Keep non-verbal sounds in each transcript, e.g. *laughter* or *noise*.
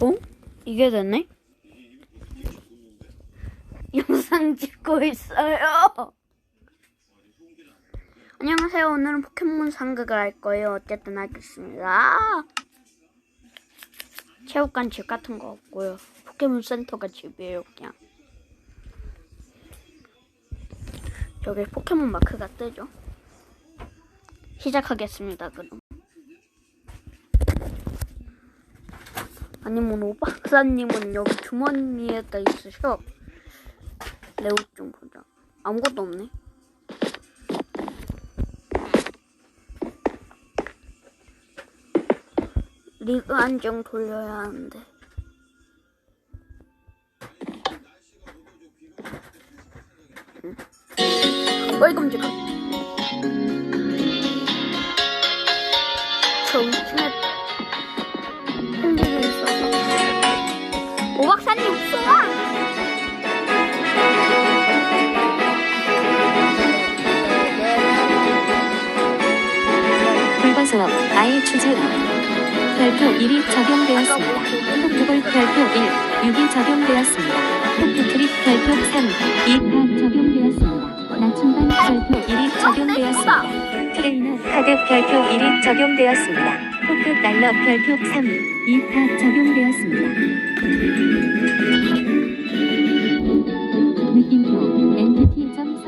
어? 이게 되네? 영상 찍고 있어요. 안녕하세요. 오늘은 포켓몬 상극을 할 거예요. 어쨌든 하겠습니다. 체육관 집 같은 거 없고요. 포켓몬 센터가 집이에요, 그냥. 여기 포켓몬 마크가 뜨죠. 시작하겠습니다, 그럼. 아니면 오박사님은 여기 주머니에다 있으셔. 레오 좀 보자. 아무것도 없네. 리그 안정 돌려야 하는데. 응. 어이 깜짝아. 아이 추천 별표 1이 적용되었습니다. 폭투볼 별표 1, 6이 적용되었습니다. 폭투 트립 별표 3, 2파 적용되었습니다. 낮춤반 별표 1이 적용되었습니다. 트레이너 카드 별표 1이 적용되었습니다. 포크 날러 별표 3, 2파 적용되었습니다. 느낌표 엔티티.섭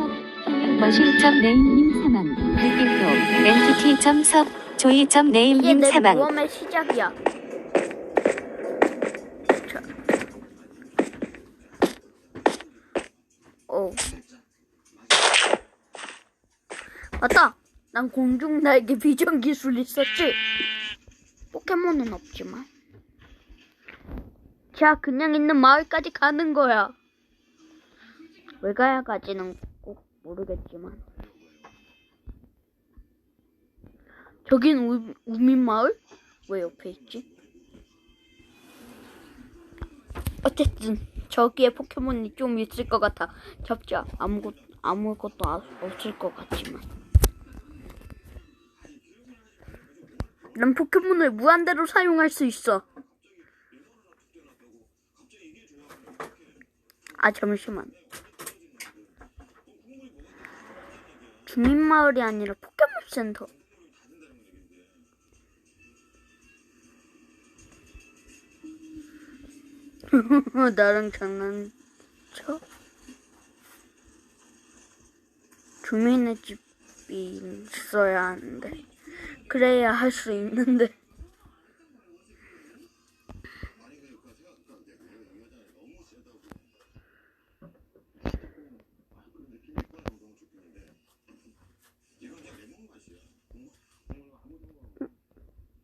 머신점 네임님 사망 느낌표 엔티티.섭 조이.네임님 이게 내 사망 모험의 시작이야. 자. 오. 맞다. 난 공중 날개 비전 기술 있었지. 포켓몬은 없지만. 자, 그냥 있는 마을까지 가는 거야. 왜 가야 가지는 꼭 모르겠지만. 저긴 우, 우민 마을? 왜 옆에 있지? 어쨌든 저기에 포켓몬이 좀 있을 것 같아. 잡자. 아무것 아무것도 아- 없을 것 같지만. 난 포켓몬을 무한대로 사용할 수 있어. 아 잠시만. 주민 마을이 아니라 포켓몬 센터. *laughs* 나랑 장난쳐? 주민의 집이 있어야 하는데 그래야 할 수 있는데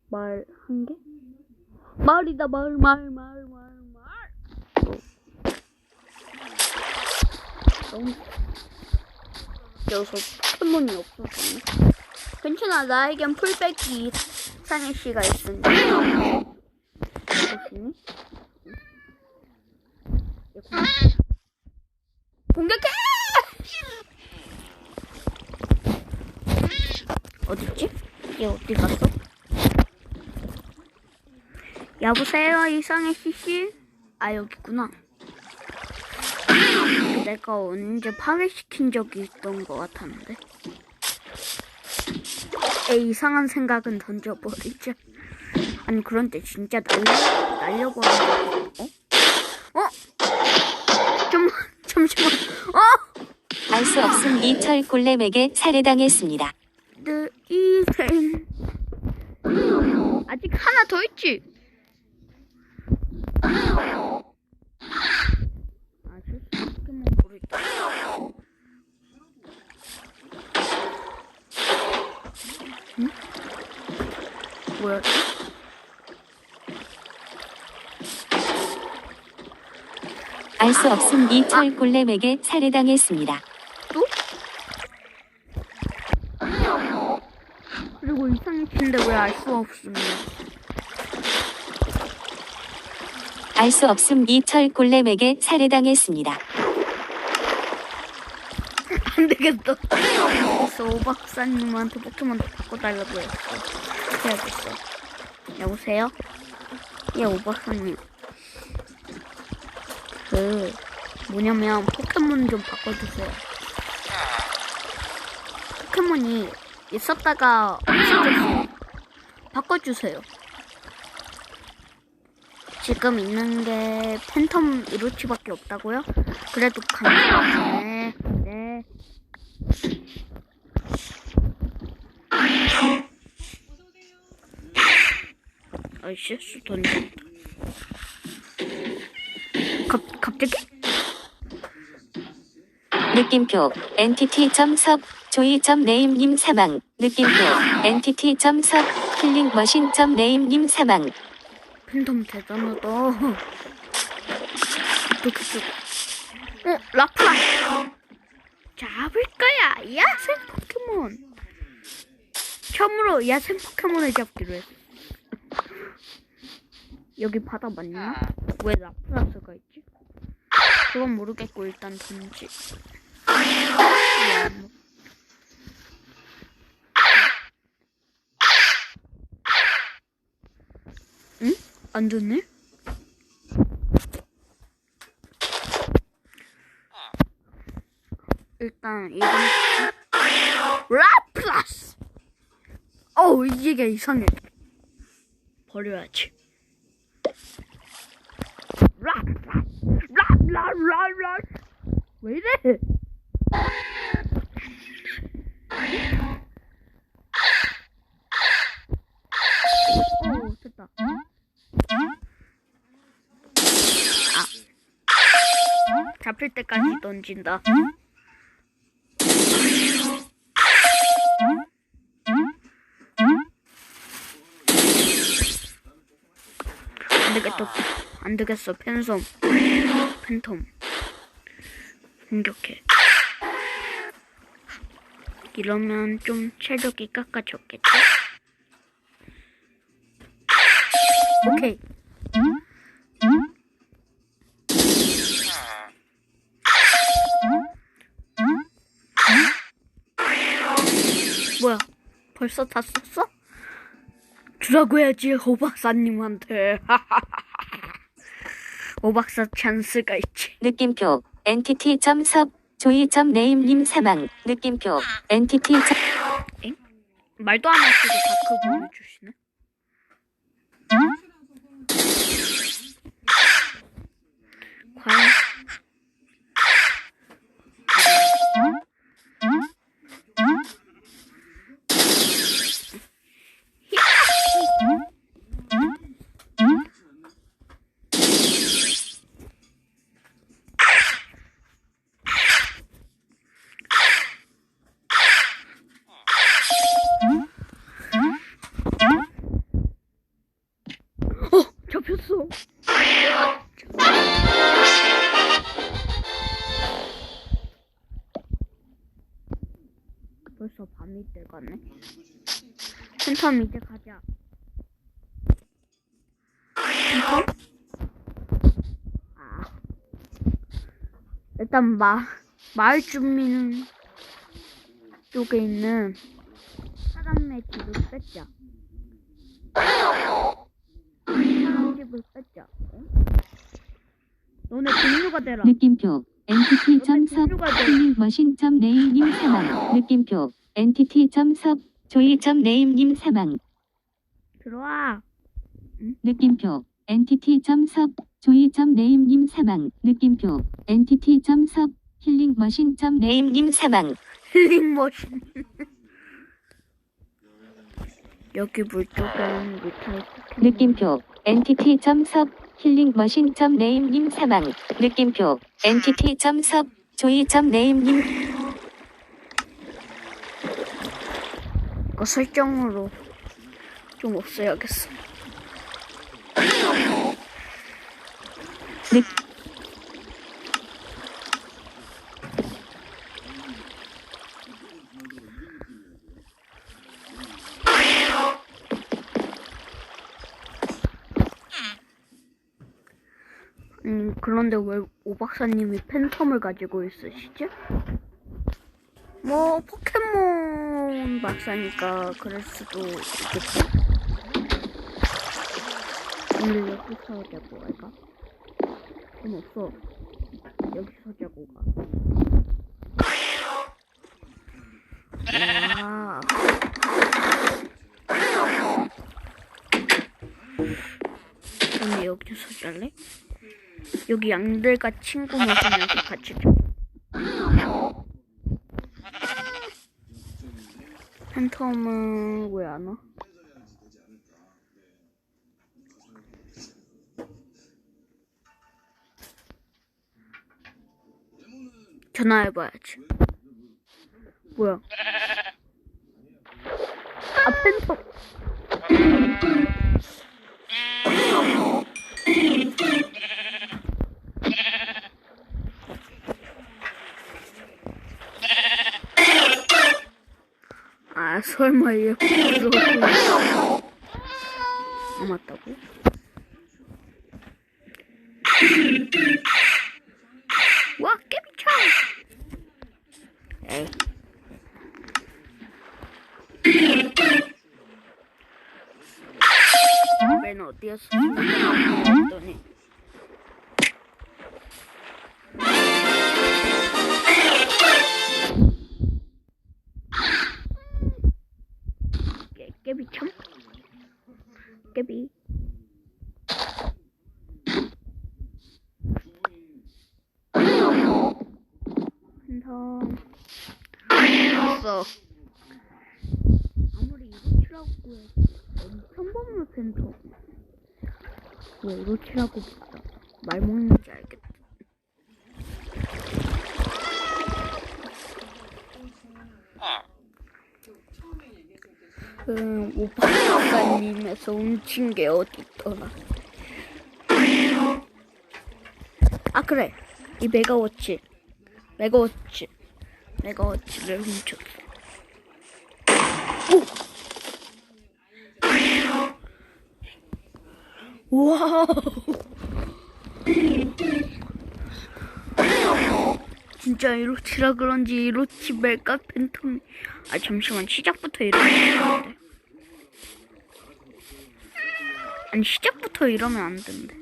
말한 개? 마을 마을 마을 마을 여기서 포켓몬이 없어졌네 괜찮아 나에겐 풀백기 상해 씨가 있으니 무엇이니? 얘 공- 공격해! 어딨지? 얘 어디 갔어? 여보세요 이상해 씨씨? 아 여기구나 내가 언제 파괴시킨 적이 있던 것 같았는데 에 이상한 생각은 던져버리자 아니 그런데 진짜 날려 날려버리는 어? 어? 좀 잠시만 어? 알 수 없음 이철 골렘에게 살해당했습니다. 내 인생 아직 하나 더 있지? 아직 포켓몬 모르겠다 응? 뭐야 알 수 없음 이철 골렘에게 살해당했습니다. 또? 그리고 이상해 친데 왜 알 수 없으면 알수 없음 이철 골렘에게 살해당했습니다. 안 되겠다. 그래서 오 박사님한테 포켓몬 바꿔달라고 했어. 해야겠어. 여보세요? 예, 오 박사님. 그 뭐냐면 포켓몬 좀 바꿔주세요. 포켓몬이 있었다가. 바꿔주세요. 지금 있는 게 팬텀 이로치밖에 없다고요? 그래도 감사합니다. 네, 네. 아이 실수 던졌다. 갑 갑자기? 느낌표 NTT.섭 조이.네임님 사망 느낌표 NTT.섭 힐링머신.네임님 사망 팬텀 대단하다. 어떻게 저? 어 라프라. 잡을 거 야 야생 포켓몬. 처음으로 야생 포켓몬을 잡기로 했어. 여기 바다 맞냐? 왜 라프라스가 있지? 그건 모르겠고 일단 던지. 응? 안 됐네? 일단 이건 라플라스. 어우 이게 이상해. 버려야지. 라플라스, 라플라라라. 왜 이래? 아. 잡힐 때까지 던진다. 안 되겠다. 안 되겠어. 팬섬. 팬텀. 공격해. 이러면 좀 체력이 깎아졌겠지? 오케이. 뭐야? 벌써 다 썼어? 주라고 해야지 오 박사님한테. 오 *laughs* 박사 찬스가 있지. 느낌표 NTT.섭 조이.네임님 사망 느낌표 NTT. 말도 안 하시고 다크 보내주시네. 과연 밤이 돼가네. 팬텀 이제 가자. 아. 일단 마 마을 주민 쪽에 있는 사람의 집을 뺐자. 사람 집을 뺐자. 어? 너네 공유가 되라. 느낌표 NTT.섭 힐링머신.네임님 사망 느낌표 NTT.섭 조이.네임님 사망 들어와. 느낌표 NTT.섭 조이.네임님 사망 느낌표 NTT.섭 힐링 머신.네임님 사망 힐링 머신. *laughs* 여기 물 쪽엔 미타이 포켓몬. 느낌표 NTT.섭 힐링 머신.네임님 사망 느낌표 NTT.섭 조이.네임님 이거 설정으로 좀 없애야겠어. 느, 음, 그런데 왜 오 박사님이 팬텀을 가지고 있으시지? 뭐 포켓몬 박사니까 그럴 수도 있겠지. 근데 여기서 내고 할까? 돈 없어. 여기서 자고 가. 와. 근데 여기서 잘래? 여기 양들과 친구 먹으면서 같이 자. 팬텀은 왜 안 와? 전화해봐야지. 뭐야? *laughs* 아 팬텀. *laughs* 아 설마 얘 들어오고 아 맞다고? 깨, 깨비 참? 깨비. 한성. 없어. 아무리 이로치라고 해도 너무 평범한 팬텀. 왜 이로치라고 부르다. 말 먹는지 알겠다 그 오빠 작가님에서 훔친 게 어디 있더라? 아 그래. 이 메가워치. 메가워치. 메가워치를 훔쳤어. 오! 와우 진짜 이로치라 그런지 이로치 멜까? 팬텀 아 잠시만. 시작부터 이러면 아니 시작부터 이러면 안 된대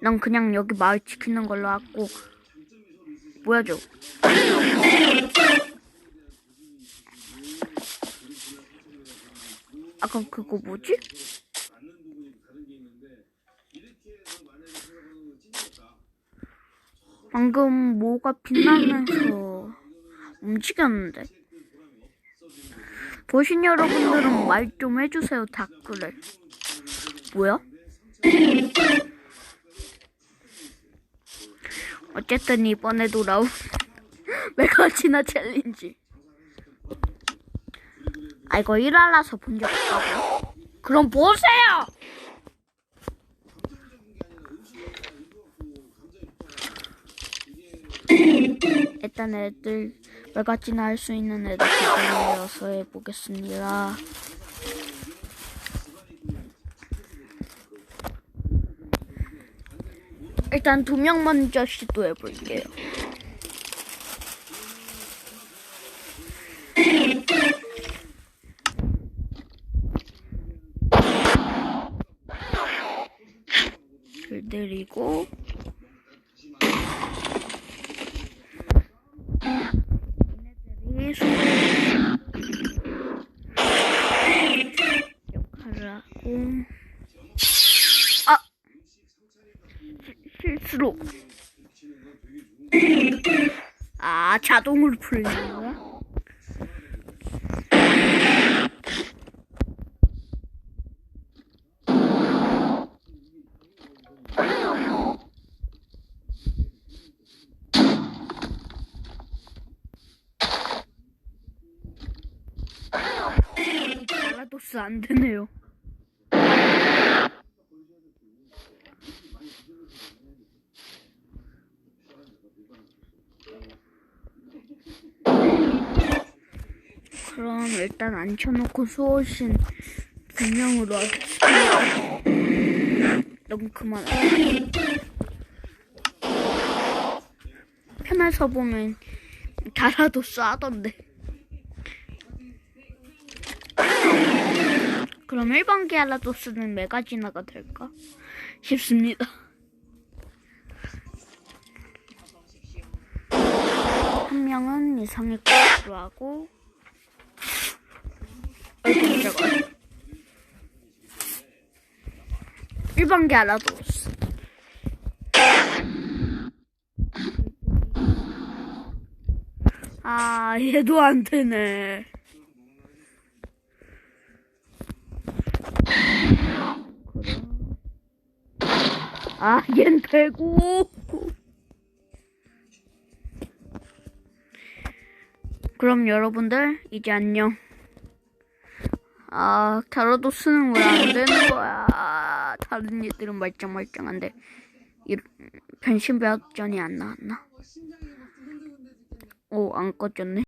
난 그냥 여기 마을 지키는 걸로 하고. 뭐야 저 아까 그거 뭐지? 방금 뭐가 빛나면서 움직였는데 보신 여러분들은 말 좀 해주세요 댓글에 뭐야? 어쨌든 이번에 돌아온 *laughs* 메가지나 챌린지 아 이거 1알라서 본 적 없다고요? 그럼 보세요! 일단 애들 메가지나 할 수 있는 애들 기다려서 해보겠습니다. 일단 두 명 먼저 시도해볼게요 줄 내리고 얘네들이 수 역할을 하고. 아! 실- 실수로. 아 자동으로 풀리는 거야? 갈 라도스 안 되네요. 그럼 일단 앉혀놓고 수호신 두 명으로 하겠습니다. 너무 그만해. 편에서 보면 갈아도스 하던데. 그럼 일반 게알라도스는 메가지나가 될까? 싶습니다. 한 명은 이상의 것으로 하고 일반계 알아두었어 아 얘도 안 되네 아, 얜 되고. 그럼 여러분들, 이제 안녕. 아, 캐러도스는 왜 안 되는 거야? 다른 애들은 말짱말짱한데, 이, 변신 배역전이 안 나왔나? 오, 안 꺼졌네.